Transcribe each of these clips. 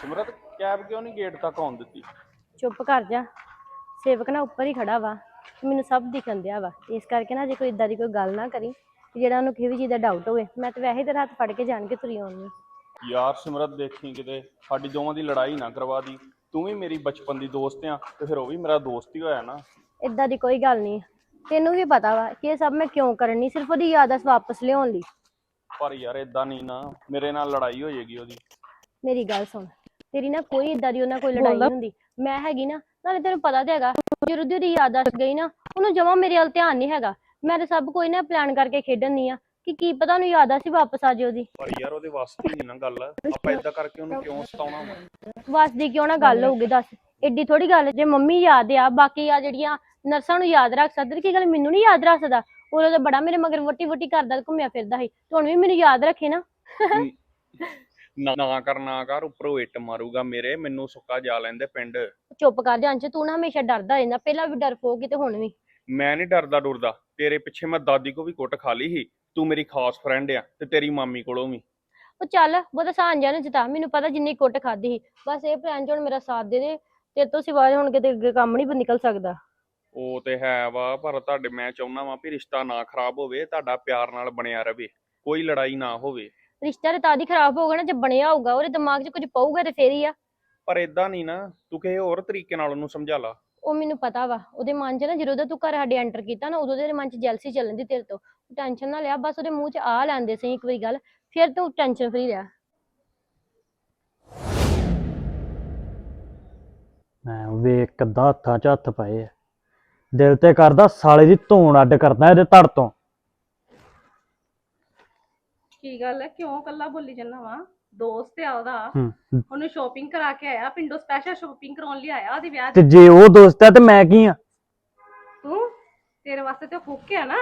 ਸਿਮਰਤ cab ਕਿਉਂ ਨਹੀਂ gate ਤੱਕ ਆਉਣ ਦਿੱਤੀ? ਚੁੱਪ ਕਰ ਜਾ। ਸੇਵਕ ਨਾ ਉੱਪਰ ਹੀ ਖੜਾ ਵਾ ਮੈਨੂੰ ਸਭ ਦਿਖਣ ਦਿਆ ਵਾ। ਇਸ ਕਰਕੇ ਨਾ ਜੇ ਕੋਈ ਇਦਾਂ ਦੀ ਕੋਈ ਗੱਲ ਨਾ ਕਰੀ ਕਿ ਜਿਹੜਾ ਉਹਨੂੰ ਕਿਸੇ ਵੀ ਚੀਜ਼ ਦਾ ਡਾਊਟ ਹੋਵੇ ਮੈਂ ਤੇ ਵੈਸੇ ਹੀ ਤੇਰਾ ਹੱਥ ਫੜ ਕੇ ਜਾਣ ਕੇ ਤੁਰੀ ਆਉਣੀ ਯਾਰ ਸਿਮਰਤ ਦੇਖੀ ਕਿਤੇ ਸਾਡੀ ਦੋਵਾਂ ਦੀ ਲੜਾਈ ਨਾ ਕਰਵਾ ਦੀ। ਤੂੰ ਵੀ ਮੇਰੀ ਬਚਪਨ ਦੀ ਦੋਸਤ ਆ ਤੇ ਫਿਰ ਉਹ ਵੀ ਮੇਰਾ ਦੋਸਤ ਹੀ ਹੋਇਆ ਨਾ। ਇਦਾਂ ਦੀ ਕੋਈ ਗੱਲ ਨਹੀਂ। ਤੈਨੂੰ ਵੀ ਪਤਾ ਵਾ ਕਿ ਇਹ ਸਭ ਮੈਂ ਕਿਉਂ ਕਰਨੀ ਸਿਰਫ ਉਹਦੀ ਯਾਦਾਂ ਵਾਪਸ ਲਿਆਉਣ ਲਈ। ਪਰ ਯਾਰ ਇਦਾਂ ਨਹੀਂ ਨਾ ਮੇਰੇ ਨਾਲ ਲੜਾਈ ਹੋ ਜਾਏਗੀ ਉਹਦੀ। ਮੇਰੀ ਗੱਲ ਸੁਣ। ਤੇਰੀ ਨਾ ਕੋਈ ਇਦਾਂ ਦੀ ਉਹਨਾਂ ਕੋਈ ਲੜਾਈ ਨਹੀਂ ਹੁੰਦੀ। ਮੈਂ ਹੈਗੀ ਨਾ ਨਾਲੇ ਤੈਨੂੰ ਪਤਾ ਤੇ ਹੈਗਾ ਜਦੋਂ ਦੀ ਉਹਦੀ ਯਾਦ ਦੱਸ ਗਈ ਨਾ ਉਹਨੂੰ ਜਮਾ ਮੇਰੇ ਵੱਲ ਧਿਆਨ ਨਹੀਂ ਹੈਗਾ। ਮੈਂ ਤਾਂ ਸਭ ਕੋਈ ਨਾ ਪਲਾਨ ਕਰਕੇ ਖੇਡਣ ਨਹੀਂ ਆ ਕਿ ਕੀ ਪਤਾ ਉਹਨੂੰ ਯਾਦ ਆ ਸੀ ਵਾਪਸ ਆ ਜੇ ਉਹਦੀ। ਪਰ ਯਾਰ ਉਹਦੇ ਵੱਸ ਦੀ ਨਹੀਂ ਨਾ ਗੱਲ। ਆਪਾਂ ਇਦਾਂ ਕਰਕੇ ਉਹਨੂੰ ਕਿਉਂ ਸਤਾਉਣਾ ਵਾ? ਵਸ ਦੀ ਕਿਉਂ ਨਾ ਗੱਲ ਹੋਊਗੀ ਦੱਸ। ਏਡੀ ਥੋੜੀ ਗੱਲ ਜੇ ਮੰਮੀ ਯਾਦ ਆ ਬਾਕੀ ਆ ਜਿਹੜੀਆਂ ਨਰਸਾਂ ਨੂੰ ਯਾਦ ਰੱਖ ਸਕਦੇ ਕੀ ਗੱਲ ਮੈਨੂੰ ਨਹੀਂ ਯਾਦ ਰੱਖ ਸਕਦਾ? ਉਹ ਤਾਂ ਬੜਾ ਮੇਰੇ ਮਗਰ ਵੋਟੀ ਵੋਟੀ ਕਰਦਾ ਘੁੰਮਿਆ ਫਿਰਦਾ ਸੀ। ਤੇ ਹੁਣ ਵੀ ਮੈਨੂੰ ਯਾਦ ਰੱਖੇ ਨਾ। ਨਾ ਨਾ ਕਰ ਨਾ ਕਰ ਉੱਪਰੋਂ ਇੱਟ ਮਾਰੂਗਾ ਮੇਰੇ ਮੈਨੂੰ ਸੁੱਕਾ ਜਾ ਲੈਂਦੇ ਪਿੰਡ। ਚੁੱਪ ਕਰ ਜਾਂ ਤੂੰ ਨਾ ਹਮੇਸ਼ਾ ਡਰਦਾ ਰਹਿੰਦਾ ਪਹਿਲਾਂ ਵੀ ਡਰਪੋਕ ਤੇ ਹੁਣ ਵੀ। ਮੈਂ ਨਹੀਂ ਡਰਦਾ ਡੁਰਦਾ ਤੇਰੇ ਪਿੱਛੇ ਮੈਂ ਦਾਦੀ ਕੋ ਵੀ ਕੁੱਟ ਖਾ ਲਈ ਸੀ ਤੂੰ ਮੇਰੀ ਖਾਸ ਫਰੈਂਡ ਆ ਤੇ ਤੇਰੀ ਮਾਮੀ ਕੋਲੋਂ ਵੀ। ਉਹ ਚੱਲ ਬਹੁਤਾ ਸਾਨ ਜਾਣ ਜਿਤਾ ਮੈਨੂੰ ਪਤਾ ਜਿੰਨੀ ਕੁੱਟ ਖਾਦੀ ਸੀ ਬਸ ਇਹ ਪਲਾਨ ਚ ਮੇਰਾ ਸਾਥ ਦੇ ਦੇ ਤੇ ਤੋਂ ਸਿਵਾਏ ਹੁਣ ਕਿਤੇ ਅੱਗੇ ਕੰਮ ਨਹੀਂ ਨਿਕਲ ਸਕਦਾ। ਉਹ ਤੇ ਹੈ ਵਾ ਪਰ ਤੁਹਾਡੇ ਮੈਂ ਚਾਹੁੰਦਾ ਵਾਂ ਵੀ ਰਿਸ਼ਤਾ ਨਾ ਖਰਾਬ ਹੋਵੇ ਤੁਹਾਡਾ ਪਿਆਰ ਨਾਲ ਬਣਿਆ ਰਵੇ ਕੋਈ ਲੜਾਈ ਨਾ ਹੋਵੇ। ਰਿਸ਼ਤਾ ਤੇ ਤਾਂ ਦੀ ਖਰਾਬ ਹੋਊਗਾ ਨਾ ਜੇ ਬਣਿਆ ਹੋਊਗਾ ਉਹਦੇ ਦਿਮਾਗ 'ਚ ਕੁਝ ਪਊਗਾ ਤੇ ਫੇਰ ਹੀ ਆ। ਪਰ ਇਦਾਂ ਨਹੀਂ ਨਾ ਤੂੰ ਕਿਸੇ ਹੋਰ ਤਰੀਕੇ ਨਾਲ ਉਹਨੂੰ ਸਮਝਾ ਲਾ। ਉਹ ਮੈਨੂੰ ਪਤਾ ਵਾ ਉਹਦੇ ਮਨ 'ਚ ਨਾ ਜਦੋਂ ਦਾ ਤੂੰ ਘਰ ਸਾਡੇ ਐਂਟਰ ਕੀਤਾ ਨਾ ਉਦੋਂ ਦੇ ਮਨ 'ਚ ਜੈਲਸੀ ਚੱਲਣ ਦੀ ਤੇਰੇ ਤੋਂ। ਟੈਨਸ਼ਨ ਨਾ ਲਿਆ ਬਸ ਉਹਦੇ ਮੂੰਹ 'ਚ ਆ ਲੈਂਦੇ ਸਹੀ ਇੱਕ ਵਾਰੀ ਗੱਲ ਫਿਰ ਤੂੰ ਟੈਨਸ਼ਨ ਫਰੀ ਰਹਿ। ਮੈਂ ਵੇਖ ਕਿੱਦਾਂ ਹੱਥਾਂ 'ਚ ਹੱਥ ਪਏ ਆ। ਦਿਲ ਤੇ ਕਰਦਾ ਸਾਲੇ ਦੀ ਧੌਣ ਅੱਡ ਕਰਦਾ ਇਹਦੇ ਧੜ ਤੋਂ। ਕੀ ਗੱਲ ਹੈ? ਕਿਉਂ ਕੱਲਾ ਬੋਲੀ ਜੰਨਾ ਵਾ? ਦੋਸਤ ਆ ਉਹਦਾ। ਹੂੰ। ਉਹਨੂੰ ਸ਼ਾਪਿੰਗ ਕਰਾ ਕੇ ਆਇਆ ਪਿੰਡੋਂ ਸਪੈਸ਼ਲ ਸ਼ਾਪਿੰਗ ਕਰਾਉਣ ਲਈ ਆਇਆ ਉਹਦੇ ਵਿਆਹ ਤੇ ਜੇ ਉਹ ਦੋਸਤ ਹੈ ਤੇ ਮੈਂ ਕੀ ਆ? ਤੂੰ ਤੇਰੇ ਵਾਸਤੇ ਤੇ ਫੁੱਕ ਆ ਨਾ।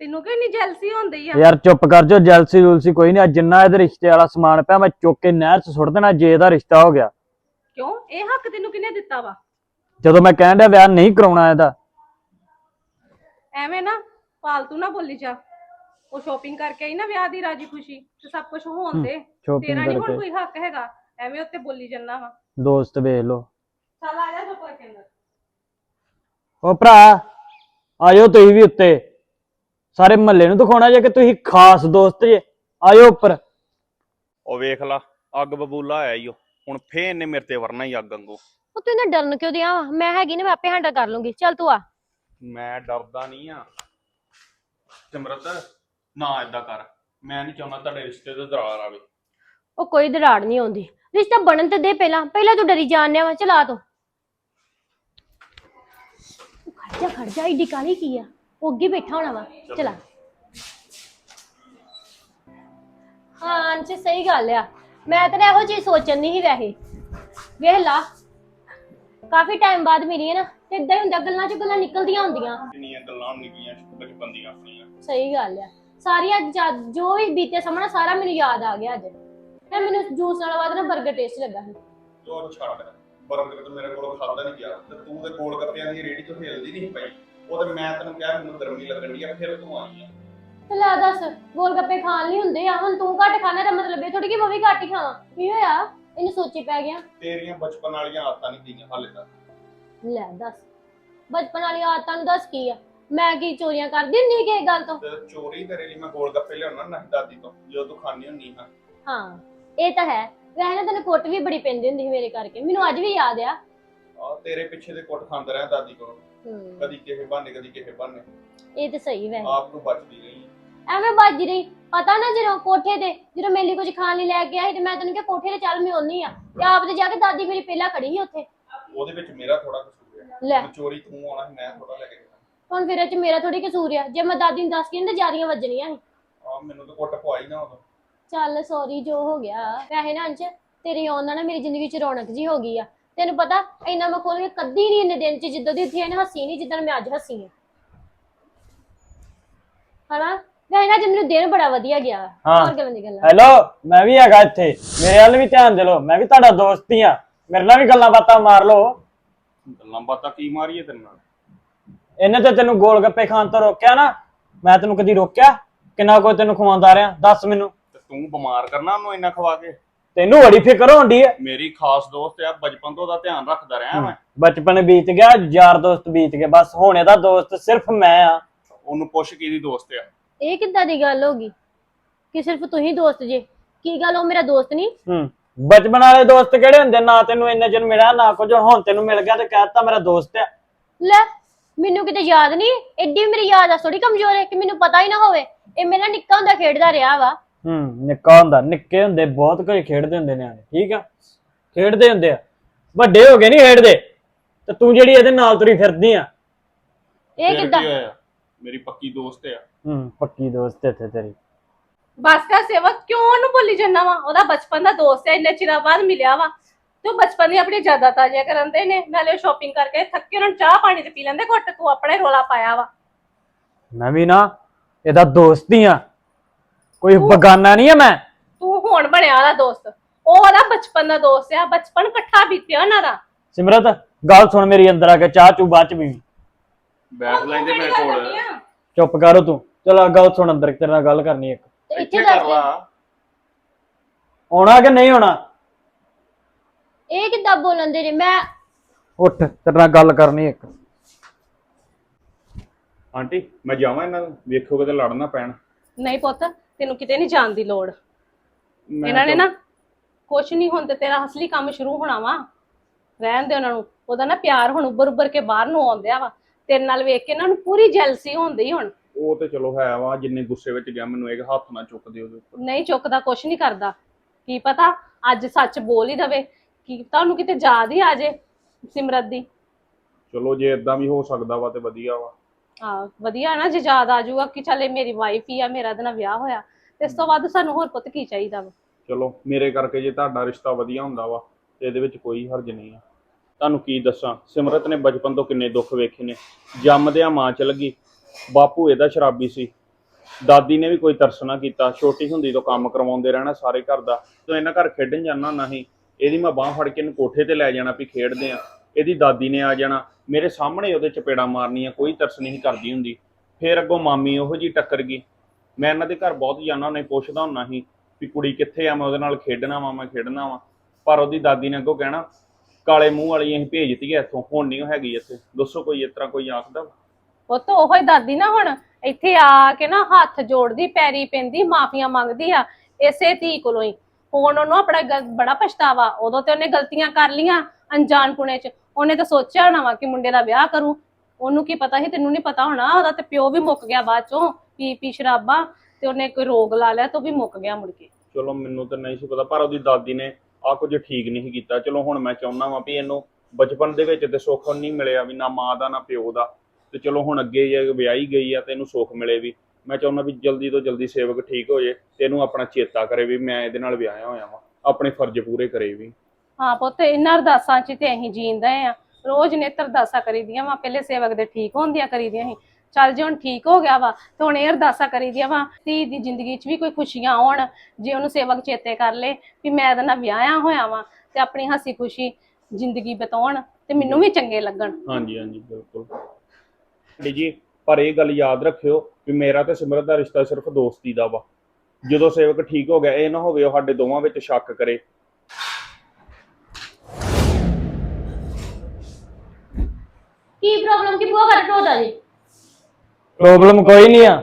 ਤੈਨੂੰ ਕਿ ਇੰਨੀ ਜੈਲਸੀ ਹੁੰਦੀ ਆ? ਯਾਰ ਚੁੱਪ ਕਰ ਜੋ ਜੈਲਸੀ ਜੁਲਸੀ ਕੋਈ ਨਹੀਂ। ਅੱਜ ਜਿੰਨਾ ਇਹਦੇ ਰਿਸ਼ਤੇ ਵਾਲਾ ਸਮਾਨ ਪਿਆ ਮੈਂ ਚੁੱਕ ਕੇ ਨਹਿਰ 'ਚ ਸੁੱਟ ਦੇਣਾ ਜੇ ਇਹਦਾ ਰਿਸ਼ਤਾ ਹੋ ਗਿਆ। ਕਿਉਂ? ਇਹ ਹੱਕ ਤੈਨੂੰ ਕਿਹਨੇ ਦਿੱਤਾ ਵਾ? ਜਦੋਂ ਮੈਂ ਕਹਿਣ ਡਿਆ ਵਿਆਹ ਨਹੀਂ ਕਰਾਉਣਾ ਇਹਦਾ। ਐਵੇਂ ਨਾ ਫਾਲਤੂ ਨਾ ਬੋਲੀ ਜਾ। ਉਹ ਸ਼ਾਪਿੰਗ ਕਰਕੇ ਆਈ ਨਾ ਵਿਆਹ ਦੀ ਰਾਜੀ ਖੁਸ਼ੀ ਤੇ ਸਭ ਕੁਝ ਹੋਣ ਦੇ। ਤੇਰਾ ਨਹੀਂ ਹੁਣ ਕਰਕੇ। ਕੋਈ ਹੱਕ ਹੈਗਾ? ਐਵੇਂ ਉੱਤੇ ਬੋਲੀ ਜੰਨਾ ਵਾ। ਦੋਸਤ ਵੇਖ ਲੋ ਚੱਲ ਆ ਜਾ ਚੁੱਪ ਕਰਕੇ ਅੰਦਰ ਉਹ ਭਰਾ ਆਇਓ ਤੁਸੀਂ ਵੀ ਉੱਤੇ। ਸਾਰੇ ਮਹੱਲੇ ਨੂੰ ਦਿਖਾਉਣਾ ਜੇ ਕਿ ਤੁਸੀਂ ਖਾਸ ਦੋਸਤ ਜੇ। ਆਇਓ ਉੱਪਰ। ਉਹ ਵੇਖ ਲਾ ਅੱਗ ਬਬੂਲਾ ਆਇਆ ਈ ਓ ਹੁਣ ਫੇਰ ਇਹਨੇ ਮੇਰੇ ਤੇ ਵਰਨਾ ਹੀ ਅੱਗ ਵਾਂਗੂ। ਉਹ ਤੂੰ ਇਹਨਾਂ ਡਰਨ ਕਿਉਂ ਦਿਆ ਮੈਂ ਹੈਗੀ ਨਾ ਮੈਂ ਆਪੇ ਹੈਂਡਲ ਕਰ ਲੂੰਗੀ। ਚੱਲ ਤੂੰ ਆ। ਮੈਂ ਡਰਦਾ ਨਹੀਂ ਆ। ਸਿਮਰਤ ਨਾ ਏਦਾਂ ਕਰ ਮੈਂ ਨਹੀਂ ਚਾਹੁੰਦਾ ਤੁਹਾਡੇ ਰਿਸ਼ਤੇ ਤੇ ਦਰਾਰ ਆਵੇ। ਉਹ ਕੋਈ ਦਰਾੜ ਨਹੀਂ ਆਉਂਦੀ। ਰਿਸ਼ਤਾ ਬਣਨ ਤੇ ਦੇ ਪਹਿਲਾਂ ਪਹਿਲਾਂ ਤੂੰ ਡਰੀ ਜਾਣਿਆ ਵਾ ਚਲਾ ਤੂੰ। ਜਾ ਖੜ ਜਾ ਏਡੀ ਕਾਲੀ ਕੀ ਆ? ਉਹ ਅੱਗੇ ਬੈਠਾ ਹੋਣਾ ਵਾ ਚਲਾ। ਹਾਂ ਅੰਚ ਸਹੀ ਗੱਲ ਆ। ਮੈਂ ਤਾਂ ਨਾ ਇਹੋ ਚੀਜ਼ ਸੋਚਣ ਨਹੀਂ ਸੀ ਵੈਸੇ। ਵੇਖ ਲਾ ਕਾਫੀ ਟਾਈਮ ਬਾਅਦ ਮਿਲੀ ਹੈ ਨਾ ਤੇ ਇਦਾਂ ਹੀ ਹੁੰਦਾ ਗੱਲਾਂ ਚ ਗੱਲਾਂ ਨਿਕਲਦੀਆਂ ਹੁੰਦੀਆਂ। ਕਿੰਨੀਆਂ ਗੱਲਾਂ ਨਿਕੀਆਂ ਬਚਪਨ ਦੀਆਂ ਆਪਣੀਆਂ। ਸਹੀ ਗੱਲ ਆ। ਸਾਰੀਆਂ ਜਾ- ਜੋ ਵੀ ਬੀਤੇ ਸਮਾਂ ਸਾਰਾ ਮੈਨੂੰ ਯਾਦ ਆ ਗਿਆ ਅੱਜ। ਤੇ ਮੈਨੂੰ ਜੂਸ ਨਾਲ ਬਾਅਦ ਨਾ 버ਗਰ ਟੇਸਟ ਲੱਗਾ ਸੀ। ਜੋ ਛੱਡ। ਬਰਗਰ ਤੇ ਮੇਰੇ ਕੋਲੋਂ ਖਾਦਾ ਨਹੀਂ ਗਿਆ। ਤੇ ਤੂੰ ਤੇ ਗੋਲ ਗੱਪਿਆਂ ਦੀ ਰੇੜੀ ਤੋਂ ਹਿਲਦੀ ਨਹੀਂ ਪਈ ਉਹ ਤੇ ਮੈਂ ਤੈਨੂੰ ਕਿਹਾ ਮੈਨੂੰ ਗਰਮੀ ਲੱਗਣ ਦੀ ਆ ਫਿਰ ਤੂੰ ਆਈ ਆ। ਤੇ ਲੈ ਦੱਸ ਗੋਲ ਗੱਪੇ ਖਾਣ ਲਈ ਹੁੰਦੇ ਆ। ਹੁਣ ਤੂੰ ਘੱਟ ਖਾਣਾ ਦਾ ਮਤਲਬ ਇਹ ਥੋੜੀ ਕਿ ਮੈਂ ਵੀ ਘੱਟ ਹੀ ਖਾਵਾਂ। ਕੀ ਹੋਇਆ? ਇਹਨੂੰ ਸੋਚੀ ਪੈ ਗਿਆ। ਤੇਰੀਆਂ ਬਚਪਨ ਵਾਲੀਆਂ ਆਦਤਾਂ ਨਹੀਂ ਗਈਆਂ ਹਾਲੇ ਤੱਕ। ਲੈ ਦੱਸ ਬਚਪਨ ਵਾਲੀ ਆਦਤਾਂ ਨੂੰ ਦੱਸ ਕੀ ਆ? ਮੈਂ ਕੀ ਚੋਰੀਆਂ ਕਰਦੀ ਸੀ ਕਿਸੇ ਗੱਲ ਤੋਂ? ਤੇ ਚੋਰੀ ਤੇਰੇ ਲਈ ਮੈਂ ਗੋਲ ਗੱਪੇ ਲਿਆਉਣਾ ਨਹੀਂ ਦਾਦੀ ਤੋਂ ਜਦੋਂ ਤੂੰ ਖਾਣੀ ਹੁੰਨੀ ਹਾਂ ਹਾਂ ਇਹ ਤਾਂ ਹੈ। ਵੈਸੇ ਨਾ ਤੈਨੂੰ ਕੁੱਟ ਵੀ ਬੜੀ ਪੈਂਦੀ ਹੁੰਦੀ ਸੀ ਮੇਰੇ ਕਰਕੇ। ਮੈਨੂੰ ਅੱਜ ਵੀ ਯਾਦ ਆ। ਆ ਤੇਰੇ ਪਿੱਛੇ ਦੇ ਕੁੱਟ ਖਾਂਦਾ ਰਿਹਾ ਦਾਦੀ ਕੋਲੋਂ। ਹੂੰ, ਕਦੀ ਕਿਸੇ ਬਹਾਨੇ ਕਦੀ ਕਿਸੇ ਬਹਾਨੇ। ਇਹ ਤਾਂ ਸਹੀ ਵੈਸੇ ਆਪ ਨੂੰ ਬਚਦੀ ਰਹੀ। ਐਵੇਂ ਵੱਜਦੀ ਰਹੀ। ਪਤਾ ਨਾ ਜਦੋਂ ਕੋਠੇ ਤੇ ਜਦੋਂ ਮੇਰੇ ਲਈ ਕੁਝ ਖਾਣ ਲਈ ਲੈ ਕੇ ਆਈ ਤੇ ਮੈਂ ਤੈਨੂੰ ਕਿਹਾ ਕੋਠੇ ਤੇ ਚੱਲ ਮੈਂ ਆਉਣੀ ਆ ਤੇ ਆਪ ਤੇ ਜਾ ਕੇ ਦਾਦੀ ਮੇਰੀ ਪਹਿਲਾਂ ਖੜੀ ਸੀ ਉੱਥੇ। ਉਹਦੇ ਵਿੱਚ ਮੇਰਾ ਥੋੜਾ ਕਸੂਰ ਹੈ ਲੈ। ਹੁਣ ਚੋਰੀ ਤੂੰ ਆਉਣਾ ਸੀ ਮੈਂ ਥੋੜਾ ਲੈ ਕੇ ਹੁਣ ਫਿਰ ਇਹ ਚ ਮੇਰਾ ਥੋੜੀ ਕਸੂਰ ਆ। ਜੇ ਮੈਂ ਦਾਦੀ ਨੂੰ ਦੱਸ ਕੇ ਤੇ ਜਾਰੀਆਂ ਵੱਜਣੀਆਂ ਸੀ ਆ ਮੈਨੂੰ ਤਾਂ ਕੁੱਟ ਪਵਾਈ ਨਾ ਉਦੋਂ। ਚੱਲ ਸੌਰੀ ਜੋ ਹੋ ਗਿਆ। ਵੈਸੇ ਨਾ ਅੰਸ਼ ਤੇਰੀ ਆਉਣ ਨਾਲ ਨਾ ਮੇਰੀ ਜ਼ਿੰਦਗੀ ਚ ਰੌਣਕ ਜੀ ਹੋ ਗਈ ਆ। ਤੈਨੂੰ ਪਤਾ ਇੰਨਾ ਮੈਂ ਖੋਲ ਕੇ ਕਦੀ ਨਹੀਂ ਇੰਨੇ ਦਿਨ ਚ ਜਿੱਦਾਂ ਦੀ ਇੱਥੇ ਆਈ ਨਾ ਹੱਸੀ ਨਹੀਂ ਜਿੱਦਾਂ ਮੈਂ ਅੱਜ ਹੱਸੀ ਆ। ਹਨਾ? ਵੈਸੇ ਨਾ ਅੱਜ ਮੈਨੂੰ ਦਿਨ ਬੜਾ ਵਧੀਆ ਗਿਆ। ਹਾਂ। ਹੋਰ ਗੱਲਾਂ ਦੀ ਗੱਲਾਂ? ਹੈਲੋ ਮੈਂ ਵੀ ਹੈਗਾ ਇੱਥੇ। ਮੇਰੇ ਵੱਲ ਵੀ ਧਿਆਨ ਦੇ ਲਓ ਮੈਂ ਵੀ ਤੁਹਾਡਾ ਦੋਸਤ ਹੀ ਆ। ਮੇਰੇ ਨਾਲ ਵੀ ਗੱਲਾਂ ਬਾਤਾਂ ਮਾਰ ਲਓ। ਗੱਲਾਂ ਬਾਤਾਂ ਕੀ ਮਾਰੀਏ ਤੇਰੇ ਨਾਲ? ਇਹਨੇ ਤੇ ਤੈਨੂੰ ਗੋਲ ਗੱਪੇ ਖਾਣ ਤੋਂ ਰੋਕਿਆ ਨਾ। ਮੈਂ ਤੈਨੂੰ ਕਦੀ ਰੋਕਿਆ? ਕਿੰਨਾ ਕੋਈ ਤੈਨੂੰ ਖਵਾਉਂਦਾ ਰਿਹਾ? ਦੱਸ ਮੈਨੂੰ। ਤੇ ਤੂੰ ਬਿਮਾਰ ਕਰਨਾ ਉਹਨੂੰ ਇੰਨਾ ਖਵਾ ਕੇ। ਤੈਨੂੰ ਬੜੀ ਫਿਕਰ ਹੁੰਦੀ ਹੈ ਮੇਰੀ ਖਾਸ ਦੋਸਤ ਆ ਬਚਪਨ ਤੋਂ ਉਹਦਾ ਧਿਆਨ ਰੱਖਦਾ ਰਿਹਾ ਮੈਂ। ਬਚਪਨ ਬੀਤ ਗਿਆ ਯਾਰ ਦੋਸਤ ਬੀਤ ਗਏ ਬਸ ਹੁਣ ਇਹਦਾ ਦੋਸਤ ਸਿਰਫ ਮੈਂ ਆ। ਉਹਨੂੰ ਪੁੱਛ ਕਿਹਦੀ ਦੋਸਤ ਆ। ਇਹ ਕਿੱਦਾਂ ਦੀ ਗੱਲ ਹੋ ਗਈ? ਕਿ ਸਿਰਫ ਤੁਸੀਂ ਦੋਸਤ ਜੇ। ਕੀ ਗੱਲ ਉਹ ਮੇਰਾ ਦੋਸਤ ਨਹੀਂ? ਹੂੰ। ਬਚਪਨ ਵਾਲੇ ਦੋਸਤ ਕਿਹੜੇ ਹੁੰਦੇ? ਨਾ ਤੈਨੂੰ ਇੰਨੇ ਚਿਰ ਮਿਲਿਆ ਨਾ ਕੁਝ। ਹੁਣ ਤੈਨੂੰ ਮਿਲ ਗਿਆ ਤੇ ਕਹਿਤਾ ਮੇਰਾ ਦੋਸਤ ਆ। ਲੈ ਮੈਨੂੰ ਕਿਤੇ ਯਾਦ ਨਹੀਂ ਐਡੀ ਮੇਰੀ ਯਾਦ ਆ ਥੋੜੀ ਕਮਜ਼ੋਰ ਹੈ ਕਿ ਮੈਨੂੰ ਪਤਾ ਹੀ ਨਾ ਹੋਵੇ। ਇਹ ਮੇਰਾ ਨਿੱਕਾ ਹੁੰਦਾ ਖੇਡਦਾ ਰਿਹਾ ਵਾ। ਹੂੰ ਨਿੱਕਾ ਹੁੰਦਾ ਨਿੱਕੇ ਹੁੰਦੇ ਬਹੁਤ ਕੁਝ ਖੇਡਦੇ ਹੁੰਦੇ ਨਿਆਣੇ ਠੀਕ ਆ? ਖੇਡਦੇ ਹੁੰਦੇ ਆ। ਵੱਡੇ ਹੋ ਗਏ ਨਹੀਂ ਖੇਡਦੇ ਤੇ ਤੂੰ ਜਿਹੜੀ ਇਹਦੇ ਨਾਲ ਤੁਰੀ ਫਿਰਦੀ ਆ। ਇਹ ਕਿੱਦਾਂ? ਮੇਰੀ ਪੱਕੀ ਦੋਸਤ ਆ। ਹੂੰ ਪੱਕੀ ਦੋਸਤ ਇੱਥੇ ਤੇਰੀ। ਬਸ ਕਰ ਸੇਵਕ ਕਿਉਂ ਉਹਨੂੰ ਭੁੱਲੀ ਜਾਂਦਾ ਵਾ? ਉਹਦਾ ਬਚਪਨ ਦਾ ਦੋਸਤ ਹੈ ਇੰਨੇ ਚਿਰਾਂ ਬਾਅਦ ਮਿਲਿਆ ਵਾ। ਤੇ ਉਹ ਬਚਪਨ ਦੀ ਆਪਣੀ ਯਾਦਾਂ ਤਾਜ਼ੀਆਂ ਕਰਨ ਦੇ ਨੇ। ਨਾਲੇ ਸ਼ਾਪਿੰਗ ਕਰਕੇ ਥੱਕੇ ਉਹਨਾਂ ਨੂੰ ਚਾਹ ਪਾਣੀ ਤੇ ਪੀ ਲੈਂਦੇ। ਘੁੱਟ ਤੂੰ ਆਪਣੇ ਰੋਲਾ ਪਾਇਆ ਵਾ। ਮੈਂ ਵੀ ਨਾ ਇਹਦਾ ਦੋਸਤ ਹੀ ਆ। ਕੋਈ ਬਗਾਨਾ ਨਹੀਂ ਆ ਮੈਂ। ਤੂੰ ਹੁਣ ਬਣਿਆ ਉਹਦਾ ਦੋਸਤ। ਉਹ ਉਹਦਾ ਬਚਪਨ ਦਾ ਦੋਸਤ ਆ। ਬਚਪਨ ਇਕੱਠਾ ਬੀਤਿਆ ਉਹਨਾਂ ਦਾ। ਸਿਮਰਤ ਗੱਲ ਸੁਣ ਮੇਰੀ ਅੰਦਰ ਆ ਕੇ ਚਾਹ ਚੂ ਬਾਅਦ ਚ ਪੀਵੀਂ। ਬੈਠ ਲੈਂਦੇ ਮੇਰੇ ਕੋਲ? ਚੁੱਪ ਕਰੋ ਤੂੰ। ਚਲ ਆ ਗੱਲ ਸੁਣ ਅੰਦਰ ਤੇਰੇ ਨਾਲ ਗੱਲ ਕਰਨੀ ਇੱਕ। ਤੇ ਇੱਥੇ ਦੱਸ ਆਉਣਾ ਕਿ ਨਹੀਂ ਆਉਣਾ? ਇਹ ਕਿੱਦਾਂ ਬੋਲਣ ਦੇ ਜੇ? ਮੈਂ ਉੱਠ ਤੇਰੇ ਨਾਲ ਗੱਲ ਕਰਨੀ ਇੱਕ। ਆਂਟੀ ਮੈਂ ਜਾਵਾਂ ਇਹਨਾਂ ਨੂੰ। ਵੇਖੋ ਕਿਤੇ ਲੜ ਨਾ ਪੈਣ। ਨਹੀਂ ਪੁੱਤ ਤੈਨੂੰ ਕਿਤੇ ਨਹੀਂ ਜਾਣ ਦੀ ਲੋੜ। ਮੈਂ ਇਹਨਾਂ ਨੇ ਤਾਂ- ਨਾ ਕੁਛ ਨਹੀਂ ਹੁਣ ਤੇ ਤੇਰਾ ਅਸਲੀ ਕੰਮ ਸ਼ੁਰੂ ਹੋਣਾ ਵਾ। ਰਹਿਣ ਦੇ ਉਹਨਾਂ ਨੂੰ। ਉਹਦਾ ਨਾ ਪਿਆਰ ਹੁਣ ਉੱਭਰ ਉੱਭਰ ਕੇ ਬਾਹਰ ਨੂੰ ਆਉਂਦਿਆ ਵਾ। ਤੇਰੇ ਨਾਲ ਵੇਖ ਕੇ ਇਹਨਾਂ ਨੂੰ ਪੂਰੀ ਜੈਲਸੀ ਹੁੰਦੀ ਹੁਣ। ਉਹ ਤੇ ਚਲੋ ਹੈ ਵਾ ਜਿੰਨੇ ਗੁੱਸੇ ਵਿੱਚ ਗਿਆ ਮੈਨੂੰ ਇੱਕ ਹੱਥ ਨਾ ਚੁੱਕ ਦਿਓ ਉਹਦੇ ਉੱਪਰ। ਨਹੀਂ ਚੁੱਕਦਾ ਕੁਛ ਨਹੀਂ ਕਰਦਾ। ਕੀ ਪਤਾ ਅੱਜ ਸੱਚ ਬੋਲ ਹੀ ਦਵੇ। ਕੀ ਤੁਹਾਨੂੰ ਕਿਤੇ ਯਾਦ ਹੀ ਆ ਜੇ ਸਿਮਰਤ ਦੀ? ਚਲੋ ਜੇ ਇਦਾਂ ਵੀ ਹੋ ਸਕਦਾ ਵਾ ਤੇ ਵਧੀਆ ਵਾ। ਹਾਂ ਵਧੀਆ ਨਾ ਜੇ ਯਾਦ ਆ ਜਾਊਗਾ ਕਿ ਚੱਲ ਇਹ ਮੇਰੀ ਵਾਈਫ ਹੀ ਆ ਮੇਰਾ ਇਹਦੇ ਨਾਲ ਵਿਆਹ ਹੋਇਆ। ਤੇ ਇਸ ਤੋਂ ਵੱਧ ਸਾਨੂੰ ਹੋਰ ਪੁੱਤ ਕੀ ਚਾਹੀਦਾ ਵਾ? ਚਲੋ ਮੇਰੇ ਕਰਕੇ ਜੇ ਤੁਹਾਡਾ ਰਿਸ਼ਤਾ ਵਧੀਆ ਹੁੰਦਾ ਵਾ ਤੇ ਇਹਦੇ ਵਿੱਚ ਕੋਈ ਹਰਜ ਨਹੀਂ ਆ। ਤੁਹਾਨੂੰ ਕੀ ਦੱਸਾਂ ਸਿਮਰਤ ਨੇ ਬਚਪਨ ਤੋਂ ਕਿੰਨੇ ਦੁੱਖ ਵੇਖੇ ਨੇ। ਜੰਮਦਿਆਂ ਮਾਂ ਚ ਲੱਗੀ ਬਾਪੂ ਇਹਦਾ ਸ਼ਰਾਬੀ ਸੀ। ਦਾਦੀ ਨੇ ਵੀ ਕੋਈ ਤਰਸ ਨਾ ਕੀਤਾ। ਛੋਟੀ ਹੁੰਦੀ ਤੋਂ ਕੰਮ ਕਰਵਾਉਂਦੇ ਰਹਿਣਾ ਸਾਰੇ ਘਰ ਦਾ। ਜਦੋਂ ਇਹਨਾਂ ਘਰ ਖੇਡਣ ਜਾਣਾ ਨਹੀਂ। ਇਹਦੀ ਮੈਂ ਬਾਹ ਫੜ ਕੇ ਇਹਨੂੰ ਕੋਠੇ ਤੇ ਲੈ ਜਾਣਾ ਵੀ ਖੇਡਦੇ ਆ। ਇਹਦੀ ਦਾਦੀ ਨੇ ਆ ਜਾਣਾ। ਮੇਰੇ ਸਾਹਮਣੇ ਉਹਦੇ ਚਪੇੜਾ ਮਾਰਨੀਆਂ, ਕੋਈ ਤਰਸ ਨਹੀਂ ਕਰਦੀ ਹੁੰਦੀ। ਫੇਰ ਅੱਗੋਂ ਮਾਮੀ ਉਹੋ ਜੀ ਟੱਕਰ ਗਈ। ਮੈਂ ਇਹਨਾਂ ਦੇ ਘਰ ਬਹੁਤ ਜਾਣਾ ਨਹੀਂ ਪੁੱਛਦਾ ਹੁੰਦਾ ਸੀ ਵੀ ਕੁੜੀ ਕਿੱਥੇ ਆ, ਮੈਂ ਉਹਦੇ ਨਾਲ ਖੇਡਣਾ ਵਾ, ਮੈਂ ਖੇਡਣਾ ਵਾ। ਪਰ ਉਹਦੀ ਦਾਦੀ ਨੇ ਅੱਗੋਂ ਕਹਿਣਾ, ਕਾਲੇ ਮੂੰਹ ਵਾਲੀ ਅਸੀਂ ਭੇਜਤੀ ਐ ਇੱਥੋਂ, ਹੁਣ ਨਹੀਂ ਹੈਗੀ ਇੱਥੇ। ਦੱਸੋ ਕੋਈ ਇਸ ਤਰ੍ਹਾਂ ਕੋਈ ਆਖਦਾ ਵਾ? ਪੁੱਤ, ਉਹੋ ਹੀ ਦਾਦੀ ਨਾ ਹੁਣ। ਇੱਥੇ ਆ ਕੇ ਨਾ ਹੱਥ ਜੋੜਦੀ, ਪੈਰੀ ਪੈਂਦੀ, ਮਾਫੀਆਂ ਮੰਗਦੀ ਆ। ਇਸੇ ਧੀ ਕੋਲੋਂ ਹੀ। ਹੁਣ ਉਹਨੂੰ ਆਪਣਾ ਗਲ- ਬੜਾ ਪਛਤਾਵਾ, ਉਦੋਂ ਤੇ ਉਹਨੇ ਗਲਤੀਆਂ ਕਰ ਲੀਆਂ ਅਣਜਾਣਪੁਣੇ ਚ। ਉਹਨੇ ਤਾਂ ਸੋਚਿਆ ਹੋਣਾ ਵਾ ਕਿ ਮੁੰਡੇ ਦਾ ਵਿਆਹ ਕਰੂ। ਉਹਨੂੰ ਕੀ ਪਤਾ ਸੀ, ਤੈਨੂੰ ਨਹੀਂ ਪਤਾ ਹੋਣਾ, ਉਹਦਾ ਤੇ ਪਿਓ ਵੀ ਮੁੱਕ ਗਿਆ ਬਾਅਦ ਚੋਂ ਪੀ ਪੀ ਸ਼ਰਾਬਾਂ, ਤੇ ਉਹਨੇ ਕੋਈ ਰੋਗ ਲਾ ਲਿਆ ਤੇ ਉਹ ਵੀ ਮੁੱਕ ਗਿਆ ਮੁੜ ਕੇ। ਚਲੋ, ਮੈਨੂੰ ਤਾਂ ਨਹੀਂ ਸੀ ਪਤਾ, ਪਰ ਉਹਦੀ ਦਾਦੀ ਨੇ ਆ ਕੁਝ ਠੀਕ ਨਹੀਂ ਸੀ ਕੀਤਾ। ਚਲੋ, ਹੁਣ ਮੈਂ ਚਾਹੁੰਦਾ ਵਾਂ ਵੀ ਇਹਨੂੰ ਬਚਪਨ ਦੇ ਵਿੱਚ ਤੇ ਸੁੱਖ ਨਹੀਂ ਮਿਲਿਆ ਵੀ ਨਾ ਮਾਂ ਦਾ, ਨਾ ਪਿਓ ਦਾ। ਤੇ ਚਲੋ, ਹੁਣ ਅੱਗੇ ਜੇ ਵਿਆਹੀ ਗਈ ਆ ਤੇ ਇਹਨੂੰ ਸੁੱਖ ਮਿਲੇ ਵੀ। ਮੈਂ ਚਾਹੁੰਦਾ ਵੀ ਜਲਦੀ ਤੋਂ ਜਲਦੀ ਸੇਵਕ ਠੀਕ ਹੋ ਜੇ ਤੇ ਇਹਨੂੰ ਆਪਣਾ ਚੇਤਾ ਕਰੇ ਵੀ ਮੈਂ ਇਹਦੇ ਨਾਲ ਵਿਆਹਿਆ ਹੋਇਆ ਵਾਂ ਆਪਣੇ ਫਰਜ਼ ਪੂਰੇ ਕਰੇ ਵੀ। ਹਾਂ ਪੁੱਤ ਇਹਨਾਂ ਅਰਦਾਸਾਂ ਚ ਤੇ ਅਸੀਂ ਜੀਂਦੇ ਆ ਰੋਜ਼ ਨੇਤਰ ਅਰਦਾਸਾਂ ਕਰੀਦੀਆਂ ਵਾ ਪਹਿਲੇ ਸੇਵਕ ਦੇ ਠੀਕ ਹੁੰਦੀਆਂ ਕਰੀਦੀਆਂ ਸੀ। ਚੱਲ ਜੇ ਹੁਣ ਠੀਕ ਹੋ ਗਿਆ ਵਾ ਤੇ ਹੁਣ ਇਹ ਅਰਦਾਸਾਂ ਕਰੀਦੀਆਂ ਵਾ ਧੀ ਦੀ ਜ਼ਿੰਦਗੀ 'ਚ ਵੀ ਕੋਈ ਖੁਸ਼ੀਆਂ ਆਉਣ ਜੇ ਉਹਨੂੰ ਸੇਵਕ ਚੇਤੇ ਕਰ ਲੇ ਵੀ ਮੈਂ ਇਹਦੇ ਨਾਲ ਵਿਆਹਿਆ ਹੋਇਆ ਵਾਂ ਤੇ ਆਪਣੀ ਹੱਸੀ ਖੁਸ਼ੀ ਜ਼ਿੰਦਗੀ ਬਿਤਾਉਣ ਤੇ ਮੈਨੂੰ ਵੀ ਚੰਗੇ ਲੱਗਣ। ਹਾਂਜੀ ਹਾਂਜੀ ਬਿਲਕੁਲ। ਜੀ ਪਰ ਇਹ ਗੱਲ ਯਾਦ ਰੱਖਿਓ ਵੀ ਮੇਰਾ ਤੇ ਸਿਮਰਤ ਦਾ ਰਿਸ਼ਤਾ ਸਿਰਫ ਦੋਸਤੀ ਦਾ ਵਾ। ਜਦੋਂ ਸੇਵਕ ਠੀਕ ਹੋ ਗਿਆ ਇਹ ਨਾ ਹੋਵੇ ਉਹ ਸਾਡੇ ਦੋਵਾਂ ਵਿੱਚ ਸ਼ੱਕ ਕਰੇ। ਕੀ ਪ੍ਰੋਬਲਮ ਕੀ ਬੁਆ ਕਰ ਟੋਦਾ ਜੀ? ਪ੍ਰੋਬਲਮ ਕੋਈ ਨਹੀਂ ਆ।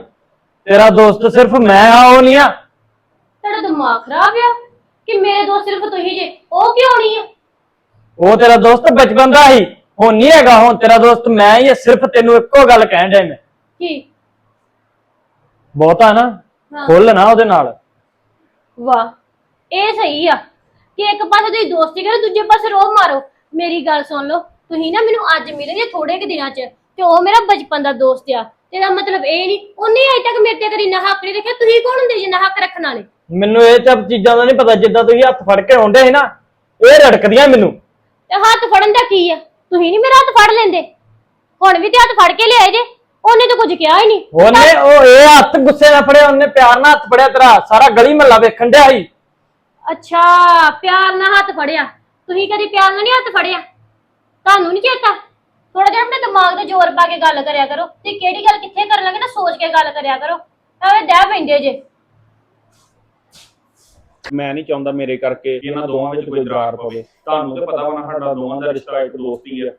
ਤੇਰਾ ਦੋਸਤ ਸਿਰਫ ਮੈਂ ਆ ਉਹ ਨਹੀਂ ਆ। ਤੁਹਾਡਾ ਦਿਮਾਗ ਖਰਾਬ ਆ? ਕਿ ਮੇਰੇ ਦੋਸਤ ਸਿਰਫ ਤੁਸੀਂ ਜੇ? ਉਹ ਕਿਉਂ ਨਹੀਂ ਆ? ਉਹ ਤੇਰਾ ਦੋਸਤ ਬਚਪਨ ਦਾ ਹੀ ਹੁਣ ਨਹੀਂ ਹੈਗਾ ਹੁਣ ਤੇਰਾ ਦੋਸਤ ਮੈਂ ਹੀ ਆ ਸਿਰਫ ਤੈਨੂੰ ਇੱਕੋ ਗੱਲ ਕਹਿਣ ਡਿਆ ਮੈਂ। ਕੀ? ਬਹੁਤਾ ਨਾ ਹਾਂ। ਖੁੱਲ ਨਾ ਉਹਦੇ ਨਾਲ। ਵਾਹ ਇਹ ਸਹੀ ਆ ਕਿ ਇੱਕ ਪਾਸੇ ਤੁਸੀਂ ਦੋਸਤੀ ਕਰੋ ਦੂਜੇ ਪਾਸੇ ਰੋਹ ਮਾਰੋ। ਮੇਰੀ ਗੱਲ ਸੁਣ ਲਓ ਤੁਸੀਂ ਨਾ ਮੈਨੂੰ ਅੱਜ ਮਿਲੇ ਜੇ ਥੋੜੇ ਕੁ ਦਿਨਾਂ 'ਚ ਤੇ ਉਹ ਮੇਰਾ ਬਚਪਨ ਦਾ ਦੋਸਤ ਆ। ਤੇ ਇਹਦਾ ਮਤਲਬ ਇਹ ਨਹੀਂ ਉਹਨੇ ਅਜੇ ਤੱਕ ਮੇਰੇ ਤੇ ਕਦੀ ਨਾ ਹੱਕ ਨਹੀਂ ਰੱਖਿਆ ਤੁਸੀਂ ਕੌਣ ਹੁੰਦੇ ਜੇ ਨਾ ਹੱਕ ਰੱਖਣ ਵਾਲੇ? ਮੈਨੂੰ ਇਹ ਸਭ ਚੀਜ਼ਾਂ ਦਾ ਨਹੀਂ ਪਤਾ ਜਿੱਦਾਂ ਤੁਸੀਂ ਹੱਥ ਫੜ ਕੇ ਆਉਂਦੇ ਸੀ ਨਾ ਇਹ ਰੜਕਦੀਆਂ ਮੈਨੂੰ। ਤੇ ਹੱਥ ਫੜਨ ਦਾ ਕੀ ਆ? ਤੁਸੀਂ ਨਹੀਂ ਮੇਰਾ ਹੱਥ ਫੜ ਲੈਂਦੇ। ਹੁਣ ਵੀ ਤੇ ਹੱਥ ਫੜ ਕੇ ਲਿਆਏ ਜੇ ਉਹਨੇ ਤਾਂ ਕੁਝ ਕਿਹਾ ਹੀ ਨਹੀਂ ਉਹਨੇ ਉਹ ਇਹ ਹੱਥ ਗੁੱਸੇ ਨਾਲ ਫੜਿਆ ਉਹਨੇ ਪਿਆਰ ਨਾਲ ਹੱਥ ਫੜਿਆ ਤੇਰਾ ਸਾਰਾ ਗਲੀ ਮਹੱਲਾ ਵੇਖਣ ਡਿਆ ਸੀ। ਅੱਛਾ ਪਿਆਰ ਨਾਲ ਹੱਥ ਫੜਿਆ। ਤੁਸੀਂ ਕਦੀ ਪਿਆਰ ਨਾਲ ਨਹੀਂ ਹੱਥ ਫੜਿਆ? ਤੁਹਾਨੂੰ ਨਹੀਂ ਚੇਤਾ? ਥੋੜਾ ਜਿਹਾ ਆਪਣੇ ਦਿਮਾਗ ਤੇ ਜ਼ੋਰ ਪਾ ਕੇ ਗੱਲ ਕਰਿਆ ਕਰੋ। ਤੇ ਕਿਹੜੀ ਗੱਲ ਕਿੱਥੇ ਕਰਨ ਲੱਗੇ ਨਾ ਸੋਚ ਕੇ ਗੱਲ ਕਰਿਆ ਕਰੋ। ਐਵੇਂ ਡਹਿ ਪੈਂਦੇ ਜੇ। ਮੈਂ ਨਹੀਂ ਚਾਹੁੰਦਾ ਮੇਰੇ ਕਰਕੇ ਇਹਨਾਂ ਦੋਵਾਂ ਵਿੱਚ ਕੋਈ ਦਰਾਰ ਪਵੇ। ਤੁਹਾਨੂੰ ਤੇ ਪਤਾ ਨਾ ਸਾਡਾ ਦੋਵਾਂ ਦਾ ਰਿਸ਼ਤਾ ਇੱਕ ਦੋਸਤੀ ਆ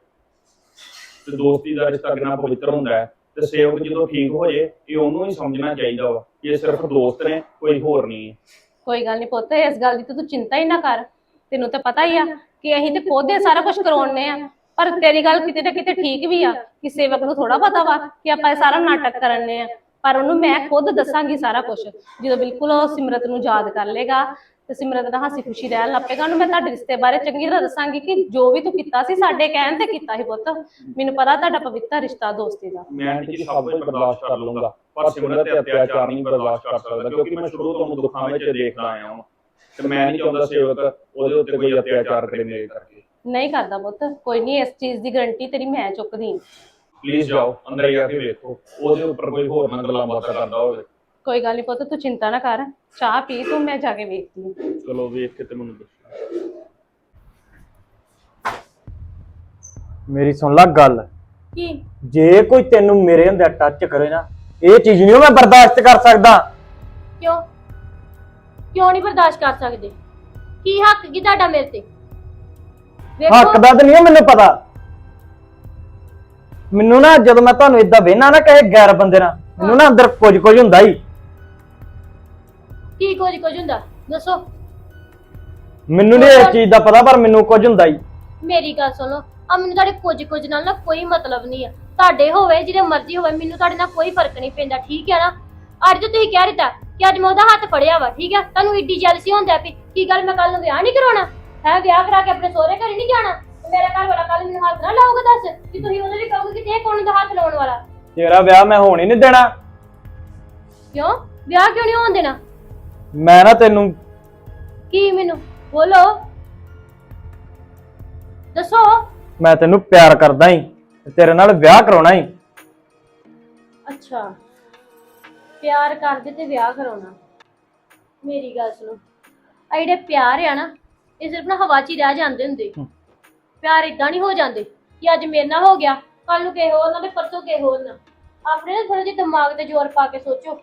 ਤੇ ਦੋਸਤੀ ਦਾ ਰਿਸ਼ਤਾ ਕਿੰਨਾ ਪਵਿੱਤਰ ਹੁੰਦਾ ਹੈ ਤੇ ਸੇਵਕ ਜਦੋਂ ਠੀਕ ਹੋ ਜੇ ਇਹ ਉਹਨੂੰ ਹੀ ਸਮਝਣਾ ਚਾਹੀਦਾ ਵਾ ਕਿ ਇਹ ਸਿਰਫ ਦੋਸਤ ਨੇ ਕੋਈ ਹੋਰ ਨਹੀਂ ਹੈ। ਕੋਈ ਗੱਲ ਨਹੀਂ ਪੁੱਤ ਇਸ ਗੱਲ ਦੀ ਤਾਂ ਤੂੰ ਚਿੰਤਾ ਹੀ ਨਾ ਕਰ। ਤੈਨੂੰ ਤਾਂ ਪਤਾ ਹੀ ਆ ਕਿ ਅਸੀਂ ਤੇ ਖੁਦ ਸਾਰਾ ਕੁਝ ਕਰਾਉਣੇ ਆ। ਪਰ ਤੇਰੀ ਗੱਲ ਕਿਤੇ ਨਾ ਕਿਤੇ ਠੀਕ ਵੀ ਆ ਕਿ ਸੇਵਕ ਨੂੰ ਥੋੜਾ ਪਤਾ ਵਾ ਕਿ ਆਪਾਂ ਇਹ ਸਾਰਾ ਨਾਟਕ ਕਰਨੇ ਆ। ਪਰ ਉਹਨੂੰ ਮੈਂ ਖੁਦ ਦੱਸਾਂਗੀ ਸਾਰਾ ਕੁਝ ਜਦੋਂ ਬਿਲਕੁਲ ਉਹ ਸਿਮਰਤ ਨੂੰ ਯਾਦ ਕਰ ਲੇਗਾ ਤੇ ਸਿਮਰਤ ਨਾਲ ਹਾਸੀ ਖੁਸ਼ੀ ਰਹਿਣ ਲੱਗ ਪਏਗਾ ਉਹਨੂੰ ਮੈਂ ਤੁਹਾਡੇ ਰਿਸ਼ਤੇ ਬਾਰੇ ਚੰਗੀ ਤਰ੍ਹਾਂ ਦੱਸਾਂਗੀ ਕਿ ਜੋ ਵੀ ਤੂੰ ਕੀਤਾ ਸੀ ਸਾਡੇ ਕਹਿਣ ਤੇ ਕੀਤਾ ਸੀ ਪੁੱਤ। ਮੈਨੂੰ ਪਤਾ ਤੁਹਾਡਾ ਪਵਿੱਤਰ ਰਿਸ਼ਤਾ ਦੋਸਤੀ ਦਾ। ਮੈਂ ਜੀ ਸਭ ਕੁਝ ਬਰਦਾਸ਼ਤ ਕਰ ਲੂੰਗਾ ਪਰ ਸਿਮਰਤ ਤੇ ਅਤਿਆਚਾਰ ਨਹੀਂ ਬਰਦਾਸ਼ਤ ਕਰ ਸਕਦਾ ਕਿਉਂਕਿ ਮੈਂ ਸ਼ੁਰੂ ਤੋਂ ਉਹਨੂੰ ਦੁੱਖਾਂ ਵਿੱਚ ਦੇਖਦਾ ਆਇਆ ਹਾਂ। ਤੇ ਮੈਂ ਨਹੀਂ ਚਾਹੁੰਦਾ ਸੇਵਕ ਉਹਦੇ ਉੱਤੇ ਕੋਈ ਅਤਿਆਚਾਰ ਕਰੇ ਮੇਰੇ ਕਰਕੇ। ਨਹੀਂ ਕਰਦਾ ਪੁੱਤ ਕੋਈ ਨਹੀਂ ਇਸ ਚੀਜ਼ ਦੀ ਗਰੰਟੀ ਤੇਰੀ ਮੈਂ ਚੁੱਕਦੀ ਹਾਂ। ਪਲੀਜ਼ ਜਾਓ ਅੰਦਰ ਜਾ ਕੇ ਵੇਖੋ। ਉਹਦੇ ਉੱਪਰ ਕੋਈ ਹੋਰ ਨਾ ਗੱਲਾਂ ਬਾਤਾਂ ਕਰਦਾ ਹੋਵੇ। ਕੋਈ ਗੱਲ ਨਹੀਂ ਪੁੱਤ ਤੂੰ ਚਿੰਤਾ ਨਾ ਕਰ। ਚਾਹ ਪੀ ਤੂੰ ਮੈਂ ਜਾ ਕੇ ਵੇਖਦੀ ਹਾਂ। ਚਲੋ ਵੇਖ ਕੇ ਤੇ ਮੈਨੂੰ ਦੱਸੋ। ਮੇਰੀ ਸੁਣ ਲੈ ਗੱਲ। ਕੀ? ਜੇ ਕੋਈ ਤੈਨੂੰ ਮੇਰੇ ਹੁੰਦਿਆਂ ਟੱਚ ਕਰੇ ਨਾ ਇਹ ਚੀਜ਼ ਨਹੀਂ ਮੈਂ ਬਰਦਾਸ਼ਤ ਕਰ ਸਕਦਾ। ਕਿਉਂ? ਕਿਉਂ ਨਹੀਂ ਬਰਦਾਸ਼ਤ ਕਰ ਸਕਦੇ? ਕੀ ਹੱਕ ਕੀ ਤੁਹਾਡਾ ਮੇਰੇ ਤੇ? ਹੱਕ ਦਾ ਤਾਂ ਨਹੀਂ ਮੈਨੂੰ ਪਤਾ। ਮੈਨੂੰ ਨਾ ਜਦੋਂ ਮੈਂ ਤੁਹਾਨੂੰ ਇਦਾਂ ਵੇਖਣਾ ਨਾ ਕਹੇ ਗੈਰ ਬੰਦੇ ਨਾਲ ਮੈਨੂੰ ਨਾ ਅੰਦਰ ਕੁਝ ਕੁਝ ਹੁੰਦਾ ਹੀ। ਕੀ ਕੁਝ ਕੁਝ ਹੁੰਦਾ? ਦੱਸੋ। ਮੈਨੂੰ ਨਹੀਂ ਇਸ ਚੀਜ਼ ਦਾ ਪਤਾ ਪਰ ਮੈਨੂੰ ਕੁਝ ਹੁੰਦਾ ਹੀ। ਮੇਰੀ ਗੱਲ ਸੁਣੋ ਆ ਮੈਨੂੰ ਤੁਹਾਡੇ ਕੁਝ ਕੁਝ ਨਾਲ ਨਾ ਕੋਈ ਮਤਲਬ ਨਹੀਂ ਆ। ਤੁਹਾਡੇ ਹੋਵੇ ਜਿਹਦੇ ਮਰਜ਼ੀ ਹੋਵੇ ਮੈਨੂੰ ਤੁਹਾਡੇ ਨਾਲ ਕੋਈ ਫ਼ਰਕ ਨਹੀਂ ਪੈਂਦਾ ਠੀਕ ਹੈ ਨਾ? ਅੱਜ ਤਾਂ ਤੁਸੀਂ ਕਹਿ ਦਿੱਤਾ ਕਿ ਅੱਜ ਮੈਂ ਉਹਦਾ ਹੱਥ ਫੜਿਆ ਵਾ ਠੀਕ ਹੈ ਤੁਹਾਨੂੰ ਈਡੀ ਜੈਲਸੀ ਹੁੰਦਾ ਪਈ ਕੀ ਗੱਲ ਮੈਂ ਕੱਲ ਨੂੰ ਵਿਆਹ ਨਹੀਂ ਕਰਾਉਣਾ? ਹੈ ਵਿਆਹ ਕਰਾ ਕੇ ਆਪਣੇ ਸਹੁਰੇ ਘਰ ਨਹੀਂ ਜਾਣਾ? ਮੇਰਾ ਘਰ ਵਾਲਾ ਕੱਲ ਮੈਨੂੰ ਹੱਥ ਨਾ ਲਾਊਗਾ ਦੱਸ ਕਿ ਤੁਸੀਂ ਉਹਦੇ ਲਈ ਕਹੋਗੇ ਕਿ ਇਹ ਕੌਣ ਦਾ ਹੱਥ ਲਾਉਣ ਵਾਲਾ? ਤੇਰਾ ਵਿਆਹ ਮੈਂ ਹੋਣ ਹੀ ਨਹੀਂ ਦੇਣਾ। ਕਿਉਂ? ਵਿਆਹ ਕਿਉਂ ਨਹੀਂ ਹੋਣ ਦੇਣਾ? ਮੈਂ ਨਾ ਤੈਨੂੰ ਕੀ ਮੈਨੂੰ? ਬੋਲੋ। ਦੱਸੋ। ਮੈਂ ਤੈਨੂੰ ਪਿਆਰ ਕਰਦਾ ਹੀ ਤੇਰੇ ਨਾਲ ਵਿਆਹ ਕਰਾਉਣਾ ਹੀ ਅੱਛਾ। ਪਿਆਰ ਕਰਦੇ ਤੇ ਵਿਆਹ ਕਰਾਉਣਾ। ਮੇਰੀ ਗੱਲ ਸੁਣੋ। ਆ ਜਿਹੜੇ ਪਿਆਰ ਆ ਨਾ ਇਹ ਸਿਰਫ ਨਾ ਹਵਾ 'ਚ ਹੀ ਰਹਿ ਜਾਂਦੇ ਹੁੰਦੇ। ਪਿਆਰ ਇਦਾਂ ਨਹੀਂ ਹੋ ਜਾਂਦੇ ਕਿ ਅੱਜ ਮੇਰੇ ਨਾਲ ਹੋ ਗਿਆ ਕੱਲ ਨੂੰ ਕਿਸੇ ਹੋਰ ਨਾਲ ਤੇ ਪਰਸੋਂ ਕਿਸੇ ਹੋਰ ਨਾਲ। ਆਪਣੇ ਨਾ ਥੋੜਾ ਜਿਹਾ ਦਿਮਾਗ ਤੇ ਜ਼ੋਰ ਪਾ ਕੇ ਸੋਚੋ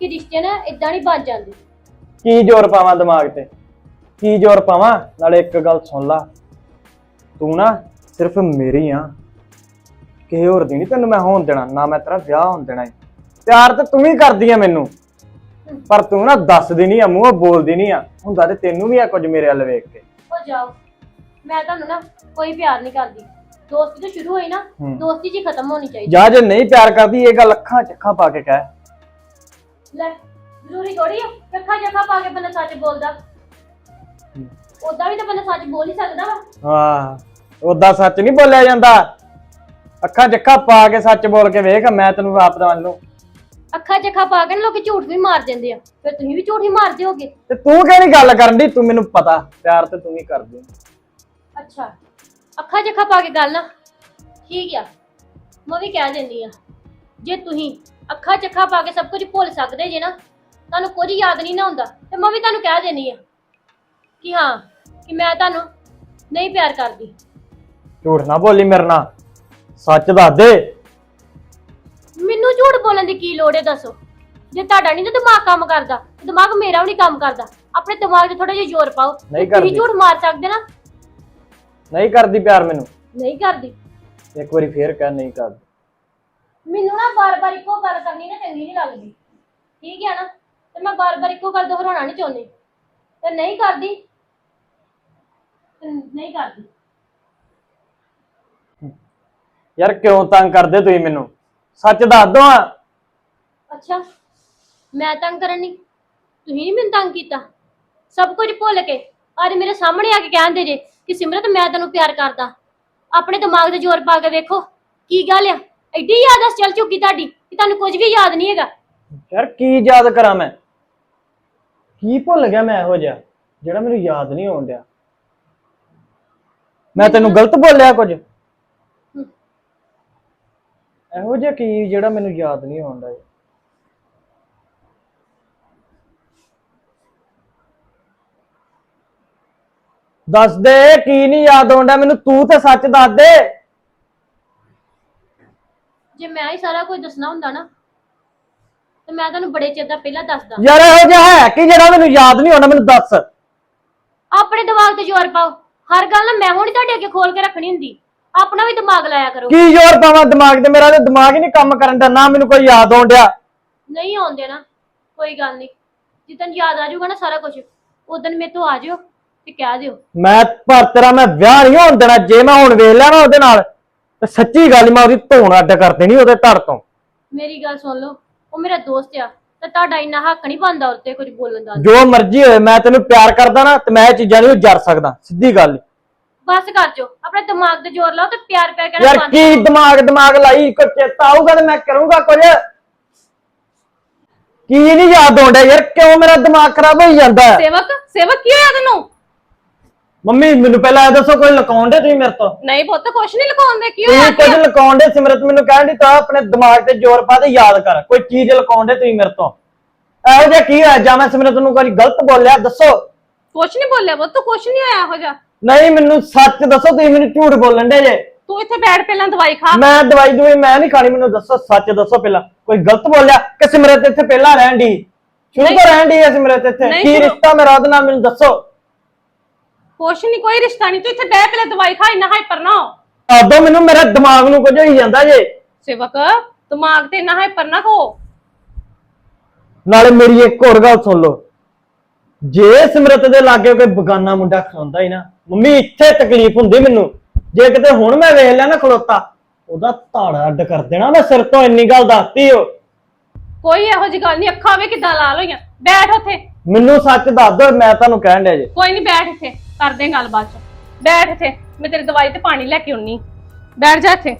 ਕਿ ਰਿਸ਼ਤੇ ਨਾ ਇਦਾਂ ਨਹੀਂ ਬਣ ਜਾਂਦੇ। ਕੀ ਜ਼ੋਰ ਪਾਵਾਂ ਦਿਮਾਗ ਤੇ? ਕੀ ਜ਼ੋਰ ਪਾਵਾਂ? ਨਾਲੇ ਇੱਕ ਗੱਲ ਸੁਣ ਲਾ। ਤੂੰ ਨਾ ਸਿਰਫ ਮੇਰੀ ਆ। ਕਿਸੇ ਹੋਰ ਦੀ ਨਹੀਂ ਤੈਨੂੰ ਮੈਂ ਹੋਣ ਦੇਣਾ ਨਾ ਮੈਂ ਤੇਰਾ ਵਿਆਹ ਹੋਣ ਦੇਣਾ ਈ। ਪਿਆਰ ਤੇ ਤੂੰ ਵੀ ਕਰਦੀ ਆ ਮੈਨੂੰ। ਪਰ ਤੂੰ ਨਾ ਦੱਸਦੀ ਨਹੀਂ ਆ ਮੂੰਹੋਂ ਬੋਲਦੀ ਨਹੀਂ ਆ। ਹੁੰਦਾ ਤੇ ਤੈਨੂੰ ਵੀ ਆ ਕੁਝ ਮੇਰੇ ਵੱਲ ਵੇਖ ਕੇ। ਹੋ ਜਾਓ। ਮੈਂ ਤੁਹਾਨੂੰ ਨਾ ਕੋਈ ਪਿਆਰ ਨਹੀਂ ਕਰਦੀ। ਦੋਸਤੀ ਤਾਂ ਸ਼ੁਰੂ ਹੋਈ ਨਾ ਹੂੰ। ਦੋਸਤੀ ਜੀ ਖਤਮ ਹੋਣੀ ਚਾਹੀਦੀ। ਜਾਂ ਜੇ ਨਹੀਂ ਪਿਆਰ ਕਰਦੀ ਇਹ ਗੱਲ ਅੱਖਾਂ ਚ ਅੱਖਾਂ ਪਾ ਕੇ ਕਹਿ। ਲੈ ਜ਼ਰੂਰੀ ਥੋੜੀ ਆ ਅੱਖਾਂ ਜੱਖਾਂ ਪਾ ਕੇ ਬੰਦਾ ਸੱਚ ਬੋਲਦਾ। ਉਦਾਂ ਵੀ ਤਾਂ ਬੰਦਾ ਸੱਚ ਬੋਲ ਹੀ ਸਕਦਾ ਵਾ। ਹਾਂ ਉਦਾਂ ਸੱਚ ਨਹੀਂ ਬੋਲਿਆ ਜਾਂਦਾ। ਅੱਖਾਂ ਅੱਖਾਂ ਪਾ ਕੇ ਸੱਚ ਬੋਲ ਕੇ ਵੇਖ ਮੈਂ ਤੈਨੂੰ ਆਪ ਦਾ ਨੂੰ। ਅੱਖਾਂ ਜੱਖਾਂ ਪਾ ਕੇ ਨਾ ਲੋਕੀ ਝੂਠ ਵੀ ਮਾਰ ਦਿੰਦੇ ਆ। ਫਿਰ ਤੁਸੀਂ ਵੀ ਝੂਠ ਹੀ ਮਾਰਦੇ ਹੋਗੇ ਤੇ ਤੂੰ ਕਿਹੜੀ ਗੱਲ ਕਰਨ ਦੀ ਤੂੰ ਮੈਨੂੰ ਪਤਾ ਪਿਆਰ ਤੇ ਤੂੰ ਵੀ ਕਰਦੀ। ਅੱਛਾ। ਅੱਖਾਂ ਜੱਖਾਂ ਪਾ ਕੇ ਗੱਲ ਨਾ। ਠੀਕ ਆ। ਮੈਂ ਵੀ ਕਹਿ ਦਿੰਦੀ ਆ। ਜੇ ਤੁਸੀਂ ਅੱਖਾਂ ਜੱਖਾਂ ਪਾ ਕੇ ਸਭ ਕੁਝ ਭੁੱਲ ਸਕਦੇ ਜੇ ਨਾ ਤੁਹਾਨੂੰ ਕੁਝ ਯਾਦ ਨਹੀਂ ਨਾ ਹੁੰਦਾ ਤੇ ਮੈਂ ਵੀ ਤੁਹਾਨੂੰ ਕਹਿ ਦੇਣੀ ਆ ਕਿ ਹਾਂ ਕਿ ਮੈਂ ਤੁਹਾਨੂੰ ਨਹੀਂ ਪਿਆਰ ਕਰਦੀ। ਝੂਠ ਨਾ ਬੋਲੀ ਮੇਰੇ ਨਾਲ। ਸੱਚ ਦੱਸ ਦੇ। ਮੈਨੂੰ ਝੂਠ ਬੋਲਣ ਦੀ ਕੀ ਲੋੜ ਹੈ ਦੱਸੋ। ਜੇ ਤੁਹਾਡਾ ਨਹੀਂ ਨਾ ਦਿਮਾਗ ਕੰਮ ਕਰਦਾ ਤੇ ਦਿਮਾਗ ਮੇਰਾ ਵੀ ਨਹੀਂ ਕੰਮ ਕਰਦਾ। ਆਪਣੇ ਦਿਮਾਗ 'ਚ ਥੋੜਾ ਜਿਹਾ ਜ਼ੋਰ ਪਾਓ। ਨਹੀਂ ਤੇ ਤੁਸੀਂ ਕਰਦੀ। ਝੂਠ ਮਾਰ ਸਕਦੇ ਨਾ। ਨਹੀਂ ਕਰਦੀ ਪਿਆਰ ਮੈਨੂੰ। ਨਹੀਂ ਕਰਦੀ। ਇੱਕ ਵਾਰੀ ਫੇਰ ਕਹਿ ਨਹੀਂ ਕਰਦੀ। ਮੈਨੂੰ ਨਾ ਬਾਰ-ਬਾਰ ਇੱਕੋ ਗੱਲ ਕਰਨੀ ਨਾ ਚੰਗੀ ਨਹੀਂ ਲੱਗਦੀ। ਠੀਕ ਹੈ ਨਾ? ਤੇ ਮੈਂ ਬਾਰ-ਬਾਰ ਇੱਕੋ ਗੱਲ ਦੁਹਰਾਉਣਾ ਨਹੀਂ ਚਾਹੁੰਦੀ। ਤੇ ਨਹੀਂ ਕਰਦੀ ਤੇ ਨਹੀਂ ਕਰਦੀ। ਯਾਰ ਕਿਉਂ ਤੰਗ ਕਰਦੇ ਤੁਸੀਂ ਮੈਨੂੰ? ਸੱਚ ਦੱਸ ਦੋ ਆ ਅੱਛਾ ਮੈਂ ਤੰਗ ਕਰਨ ਨਹੀਂ ਤੁਸੀਂ ਨਹੀਂ ਮੈਨੂੰ ਤੰਗ ਕੀਤਾ। ਸਭ ਕੁਝ ਭੁੱਲ ਕੇ। ਅੱਜ ਮੇਰੇ ਸਾਹਮਣੇ ਆ ਕੇ ਕਹਿੰਦੇ ਜੇ। ਕਿ ਸਿਮਰਤ ਮੈਂ ਤੈਨੂੰ ਪਿਆਰ ਕਰਦਾ। ਆਪਣੇ ਦਿਮਾਗ ਤੇ ਜ਼ੋਰ ਪਾ ਕੇ ਵੇਖੋ ਕੀ ਗੱਲ ਆ? ਐਡੀ ਯਾਦਸ ਚੱਲ ਚੁੱਕੀ ਤੁਹਾਡੀ ਕਿ ਤੁਹਾਨੂੰ ਕੁਝ ਵੀ ਯਾਦ ਨਹੀਂ ਹੈਗਾ। ਯਾਰ ਕੀ ਯਾਦ ਕਰਾਂ ਮੈਂ? ਕੀ ਭੁੱਲ ਗਿਆ ਮੈਂ ਇਹੋ ਜਿਹਾ ਜਿਹੜਾ ਮੈਨੂੰ ਯਾਦ ਨਹੀਂ ਆਉਣ ਡਿਆ? ਮੈਂ ਤੈਨੂੰ ਗਲਤ ਬੋਲਿਆ ਕੁਝ? ਇਹੋ ਜਿਹਾ ਕੀ ਜਿਹੜਾ ਮੈਨੂੰ ਯਾਦ ਨਹੀਂ ਆਉਣ ਦੱਸ ਦੇ ਕੀ ਨਹੀਂ ਯਾਦ ਡਿਆ? ਮੈਨੂੰ ਤੂੰ ਤੇ ਸੱਚ ਦੱਸ ਦੇ। ਜੇ ਮੈਂ ਹੀ ਸਾਰਾ ਕੁਝ ਦੱਸਣਾ ਹੁੰਦਾ ਨਾ ਤੇ ਮੈਂ ਤੁਹਾਨੂੰ ਬੜੇ ਚਿਰ ਦਾ ਪਹਿਲਾਂ ਦੱਸਦਾ। ਯਾਰ ਇਹੋ ਜਿਹਾ ਹੈ ਕਿ ਜਿਹੜਾ ਮੈਨੂੰ ਯਾਦ ਨਹੀਂ ਆਉਂਦਾ ਮੈਨੂੰ ਦੱਸ। ਆਪਣੇ ਦਿਮਾਗ ਤੇ ਜ਼ੋਰ ਪਾਓ। ਹਰ ਗੱਲ ਨਾ ਮੈਂ ਹੁਣ ਤੁਹਾਡੇ ਅੱਗੇ ਖੋਲ ਕੇ ਰੱਖਣੀ ਹੁੰਦੀ। ਆਪਣਾ ਵੀ ਦਿਮਾਗ ਲਾਇਆ ਕਰੋ। ਕੀ ਜ਼ੋਰ ਪਾਵਾਂ ਦਿਮਾਗ ਤੇ? ਮੇਰਾ ਤੇ ਦਿਮਾਗ ਹੀ ਨਹੀਂ ਕੰਮ ਕਰਨ ਦਾ ਨਾ ਮੈਨੂੰ ਕੋਈ ਯਾਦ ਆਉਣ ਡਿਆ। ਨਹੀਂ ਆਉਂਦੇ ਨਾ ਕੋਈ ਗੱਲ ਨਹੀਂ। ਜਿੱਦਣ ਯਾਦ ਆ ਜਾਊਗਾ ਨਾ ਸਾਰਾ ਕੁਝ ਉਦੋਂ ਮੇਰੇ ਤੋਂ ਆ ਜਿਓ ਤੇ ਕਹਿ ਦਿਓ ਮੈਂ ਪਰ ਤੇਰਾ ਮੈਂ ਵਿਆਹ ਨਹੀਂ ਹੋਣ ਦੇਣਾ ਜੇ ਮੈਂ ਹੁਣ ਵੇਖ ਲਿਆ ਨਾ ਉਹਦੇ ਨਾਲ ਤੇ ਸੱਚੀ ਗੱਲ ਮੈਂ ਉਹਦੀ ਧੌਣ ਅੱਡ ਕਰ ਦੇਣੀ ਉਹਦੇ ਧੜ ਤੋਂ ਮੇਰੀ ਗੱਲ ਸੁਣ ਲਓ ਉਹ ਮੇਰਾ ਦੋਸਤ ਆ ਤੇ ਤੁਹਾਡਾ ਇੰਨਾ ਹੱਕ ਨਹੀਂ ਬਣਦਾ ਉੱਤੇ ਕੁਝ ਬੋਲਣ ਦਾ ਜੋ ਮਰਜ਼ੀ ਹੋਏ ਮੈਂ ਤੈਨੂੰ ਪਿਆਰ ਕਰਦਾ ਨਾ ਤੇ ਮੈਂ ਇਹ ਚੀਜ਼ਾਂ ਨਹੀਂ ਜਰ ਸਕਦਾ ਸਿੱਧੀ ਗੱਲ ਈ। ਬਸ ਕਰ ਜੋ ਆਪਣੇ ਦਿਮਾਗ ਤੇ ਜ਼ੋਰ ਲਾਓ ਤੇ ਪਿਆਰ ਪਿਆਰ ਕਹਿਣਾ ਯਾਰ ਬੰਦ ਕੀ। ਦਿਮਾਗ ਦਿਮਾਗ ਲਾਈ ਕੋਈ ਚੇਤਾ ਆਊਗਾ ਤੇ ਮੈਂ ਕਰੂੰਗਾ ਕੁਝ ਕੀ ਨਹੀਂ ਯਾਦ ਆਉਂਦਾ ਯਾਰ ਕਿਉਂ ਮੇਰਾ ਦਿਮਾਗ ਖਰਾਬ ਹੋਈ ਜਾਂਦਾ ਹੈ? ਸੇਵਕ ਸੇਵਕ ਕੀ ਹੋਇਆ ਤੈਨੂੰ ਮੰਮੀ ਮੈਨੂੰ ਪਹਿਲਾਂ ਇਹ ਦੱਸੋ ਕੋਈ ਲਕਾਉਣ ਦੇ ਤੁਸੀਂ ਮੇਰੇ ਤੋਂ? ਨਹੀਂ ਪੁੱਤ ਕੁਛ ਨਹੀਂ ਲੁਕਾਉਂਦੇ ਕੀ ਹੋਇਆ ਤੁਸੀਂ ਕੁਝ ਲਕਾਉਣ ਦੇ ਸਿਮਰਤ ਮੈਨੂੰ ਕਹਿਣ ਦੀ ਤਾਂ ਆਪਣੇ ਦਿਮਾਗ ਤੇ ਜ਼ੋਰ ਪਾ ਤੇ ਯਾਦ ਕਰ ਕੋਈ ਚੀਜ਼ ਲਕਾਉਣ ਦੇ ਤੁਸੀਂ ਮੇਰੇ ਤੋਂ? ਇਹੋ ਜਿਹਾ ਕੀ ਹੋਇਆ? ਜਾਂ ਮੈਂ ਸਿਮਰਤ ਨੂੰ ਕੋਈ ਗਲਤ ਬੋਲਿਆ? ਦੱਸੋ। ਕੁਛ ਨਹੀਂ ਬੋਲਿਆ ਪੁੱਤ ਕੁਛ ਨਹੀਂ ਹੋਇਆ ਇਹੋ ਜਿਹਾ। ਨਹੀਂ ਮੈਨੂੰ ਸੱਚ ਦੱਸੋ ਤੁਸੀਂ ਮੈਨੂੰ ਝੂਠ ਬੋਲਣ ਦੇ ਜੇ। ਤੂੰ ਇੱਥੇ ਬੈਠ ਪਹਿਲਾਂ ਦਵਾਈ ਖਾ। ਮੈਂ ਦਵਾਈ ਦੂਈ ਮੈਂ ਨਹੀਂ ਖਾਣੀ ਮੈਨੂੰ ਦੱਸੋ ਸੱਚ ਦੱਸੋ ਪਹਿਲਾਂ। ਕੋਈ ਗਲਤ ਬੋਲਿਆ ਕਿ ਸਿਮਰਤ ਇੱਥੇ ਪਹਿਲਾਂ ਰਹਿਣ ਦੀ ਸ਼ੁਰੂ ਤੋਂ ਰਹਿਣ ਦੀ ਹੈ ਸਿਮਰਤ ਇੱਥੇ? ਨਹੀਂ ਕੀ ਸ਼ੁਰੂ- ਰਿਸ਼ਤਾ ਮੇਰਾ ਉਹਦੇ ਨਾਲ ਮੈਨੂੰ ਦੱਸੋ। ਕੁਛ ਨਹੀਂ ਕੋਈ ਰਿਸ਼ਤਾ ਨਹੀਂ ਤੂੰ ਇੱਥੇ ਬਹਿ ਪਹਿਲਾਂ ਦਵਾਈ ਖਾ ਇੰਨਾ ਹਾਈਪਰ ਨਾ ਹੋ। ਆਦੋ ਮੈਨੂੰ ਮੇਰੇ ਦਿਮਾਗ ਨੂੰ ਕੁਝ ਹੋਈ ਜਾਂਦਾ ਜੇ। ਸੇਵਕ ਦਿਮਾਗ ਤੇ ਇੰਨਾ ਹਾਈਪਰ ਨਾ ਹੋ। ਨਾਲੇ ਮੇਰੀ ਇੱਕ ਹੋਰ ਗੱਲ ਸੁਣ ਲਓ। ਜੇ ਸਿਮਰਤ ਦੇ ਲਾਗੇ ਕੋਈ ਬਗਾਨਾ ਮੁੰਡਾ ਖਲੋਂਦਾ ਹੀ ਨਾ ਮੰਮੀ ਇੱਥੇ ਤਕਲੀਫ ਹੁੰਦੀ ਮੈਨੂੰ। ਜੇ ਕਿਤੇ ਹੁਣ ਮੈਂ ਵੇਖ ਲਿਆ ਨਾ ਖਲੋਤਾ ਉਹਦਾ ਧਾੜਾ ਅੱਡ ਕਰ ਦੇਣਾ ਮੈਂ ਸਿਰ ਤੋਂ ਇੰਨੀ ਗੱਲ ਦੱਸਤੀ ਓ ਕੋਈ ਇਹੋ ਜਿਹੀ ਗੱਲ ਨਹੀਂ ਅੱਖਾਂ ਵੇ ਕਿਦਾਂ ਲਾਲ ਹੋਈਆਂ। ਬੈਠ ਉੱਥੇ। ਮੈਨੂੰ ਸੱਚ ਦੱਸ ਦੋ ਮੈਂ ਤੁਹਾਨੂੰ ਕਹਿਣ ਡਿਆ ਜੇ। ਕੋਈ ਨਹੀਂ ਬੈਠ ਇੱਥੇ। ਕਰਦੇ ਆਂ ਗੱਲ ਚ। ਬੈਠ ਇੱਥੇ, ਮੈਂ ਤੇਰੀ ਦਵਾਈ ਤੇ ਪਾਣੀ ਲੈ ਕੇ ਆਉਣੀ। ਬੈਠ ਜਾ ਇੱਥੇ।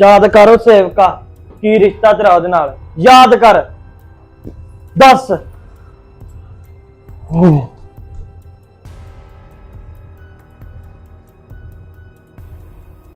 ਯਾਦ ਕਰੋ ਸੇਵਕਾ, ਕੀ ਰਿਸ਼ਤਾ ਤੇਰਾ ਉਹਦੇ ਨਾਲ। ਯਾਦ ਕਰ। ਦੱਸ। ਓਹ